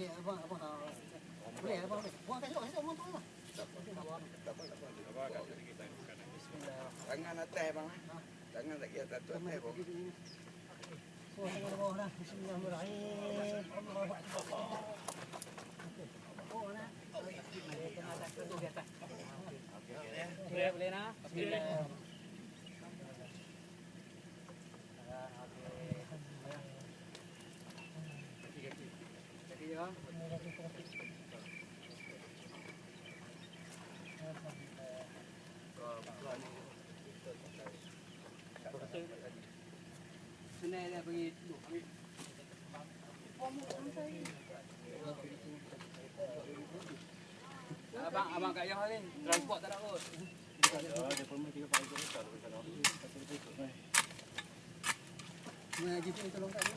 Tangan atas bang. Tangan tak kira satu atas bang. Bismillahirrahmanirrahim. Boleh, boleh nah. Bismillah. Senang dia pergi dulu. Ambil. Abang, abang kat Yah ni. Transport tak ada kot. Mengaji pun tolong kat ni.